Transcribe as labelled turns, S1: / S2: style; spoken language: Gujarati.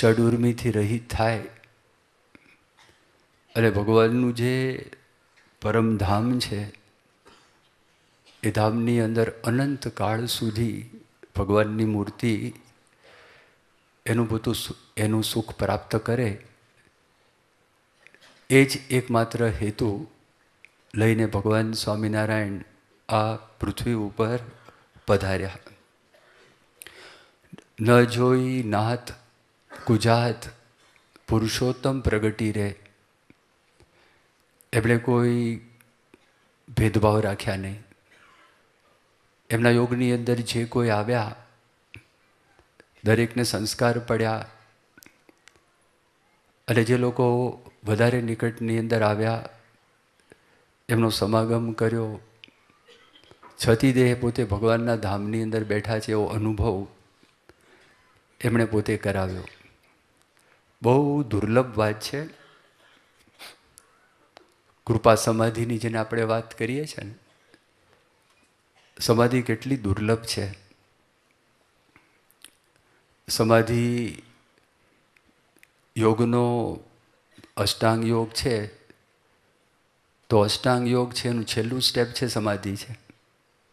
S1: ષડ રહિત થાય. અને ભગવાનનું જે પરમધામ છે, એ ધામની અંદર અનંત કાળ સુધી ભગવાનની મૂર્તિ એનું બધું એનું સુખ પ્રાપ્ત કરે. એ જ એકમાત્ર હેતુ લઈને ભગવાન સ્વામિનારાયણ આ પૃથ્વી ઉપર પધાર્યા. ન જોઈ નાથ ગુજાત પુરુષોત્તમ પ્રગટી રહે. એમણે કોઈ ભેદભાવ રાખ્યા નહીં. એમના યોગની અંદર જે કોઈ આવ્યા, દરેકને સંસ્કાર પડ્યા અને જે લોકો વધારે નિકટની અંદર આવ્યા, એમનો સમાગમ કર્યો. છતી દેહ પોતે ભગવાનના ધામની અંદર બેઠા છે એવો અનુભવ એમણે પોતે કરાવ્યો. બહુ દુર્લભ વાત છે. કૃપા સમાધિની જેને આપણે વાત કરીએ છીએ ને, સમાધિ કેટલી દુર્લભ છે. સમાધિ યોગનો અષ્ટાંગ યોગ છે. તો અષ્ટાંગ યોગ છે એનું છેલ્લું સ્ટેપ છે સમાધિ છે.